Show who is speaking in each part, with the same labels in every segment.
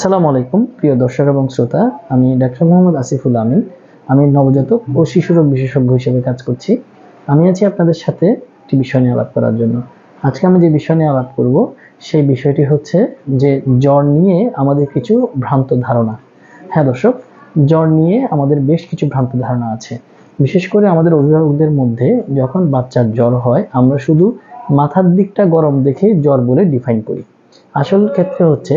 Speaker 1: আসসালামু আলাইকুম, প্রিয় দর্শক এবং শ্রোতা। আমি ডাক্তার মোহাম্মদ আসিফুল আমিন। আমি নবজাতক ও শিশুরোগ বিশেষজ্ঞ হিসেবে কাজ করছি। আমি আছি আপনাদের সাথে একটি বিষয় নিয়ে আলাপ করার জন্য। আজকে আমি যে বিষয় নিয়ে আলাপ করব, সেই বিষয়টি হচ্ছে যে জ্বর নিয়ে আমাদের কিছু ভ্রান্ত ধারণা। হ্যাঁ দর্শক, জ্বর নিয়ে আমাদের বেশ কিছু ভ্রান্ত ধারণা আছে। বিশেষ করে আমাদের অভিভাবকদের মধ্যে যখন বাচ্চার জ্বর হয়, আমরা শুধু মাথার দিকটা গরম দেখে জ্বর বলে ডিফাইন করি। আসল ক্ষেত্রে হচ্ছে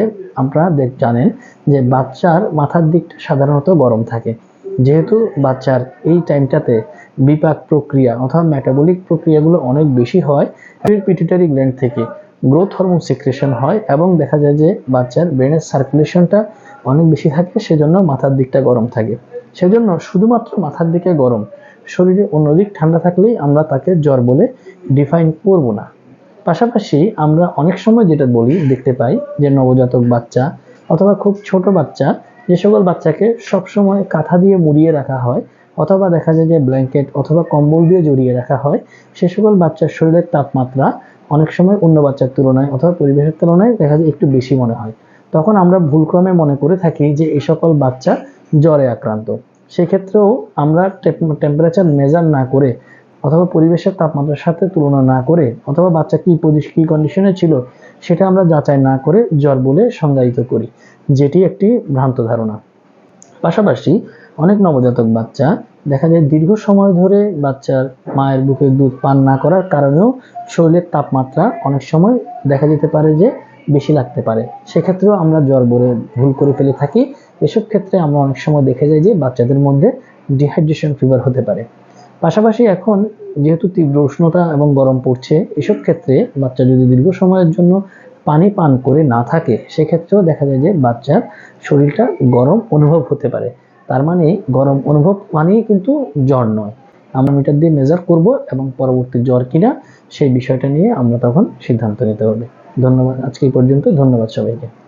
Speaker 1: দেখ- জানেন যে বাচ্চার মাথার দিকটা সাধারণত গরম থাকে। যেহেতু বাচ্চার এই টাইমটাতে বিপাক প্রক্রিয়া অথবা মেটাবলিক প্রক্রিয়াগুলো অনেক বেশি হয় পিটিটারি গ্ল্যান্ড থেকে। গ্রোথ হরমোন সিক্রেশন হয় এবং দেখা যায় যে বাচ্চার ব্রেনের সার্কুলেশনটা অনেক বেশি থাকে, সেজন্য মাথার দিকটা গরম থাকে। সেজন্য শুধুমাত্র মাথার দিকে গরম, শরীরে অন্যদিক ঠান্ডা থাকলেই আমরা তাকে জ্বর বলে ডিফাইন করব না। পাশাপাশি আমরা অনেক সময় যেটা বলি, দেখতে পাই যে নবজাতক বাচ্চা অথবা খুব ছোট বাচ্চা, যে সকল বাচ্চাকে সবসময় কাঁথা দিয়ে মুড়িয়ে রাখা হয় অথবা দেখা যায় যে ব্ল্যাঙ্কেট অথবা কম্বল দিয়ে জড়িয়ে রাখা হয়, সে সকল বাচ্চার শরীরের তাপমাত্রা অনেক সময় অন্য বাচ্চার তুলনায় অথবা পরিবেশের তুলনায় দেখা যায় একটু বেশি মনে হয়। তখন আমরা ভুলক্রমে মনে করে থাকি যে এই সকল বাচ্চা জ্বরে আক্রান্ত। সেক্ষেত্রেও আমরা টেম্পারেচার মেজার না করে অথবা পরিবেশের তাপমাত্রার সাথে তুলনা না করে অথবা বাচ্চা কি কি কন্ডিশনে ছিল সেটা আমরা যাচাই না করে জ্বর বলে সংজ্ঞায়িত করি, যেটি একটি ভ্রান্ত ধারণা। পাশাপাশি অনেক নবজাতক বাচ্চা দেখা যায় দীর্ঘ সময় ধরে বাচ্চার মায়ের বুকে দুধ পান না করার কারণেও শরীরের তাপমাত্রা অনেক সময় দেখা যেতে পারে যে বেশি লাগতে পারে। সেক্ষেত্রেও আমরা জ্বর বলে ভুল করে ফেলে থাকি। এসব ক্ষেত্রে আমরা অনেক সময় দেখে যাই যে বাচ্চাদের মধ্যে ডিহাইড্রেশন ফিভার হতে পারে। পাশাপাশি এখন যেহেতু তীব্র উষ্ণতা এবং গরম পড়ছে, এসব ক্ষেত্রে বাচ্চা যদি দীর্ঘ সময়ের জন্য পানি পান করে না থাকে, সেক্ষেত্রেও দেখা যায় যে বাচ্চার শরীরটা গরম অনুভব হতে পারে। তার মানে গরম অনুভব মানেই কিন্তু জ্বর নয়। আমরা মিটার দিয়ে মেজার করব এবং পরবর্তী জ্বর কিনা সেই বিষয়টা নিয়ে আমরা তখন সিদ্ধান্ত নিতে হবে। ধন্যবাদ। আজকে এই পর্যন্ত ধন্যবাদ সবাইকে।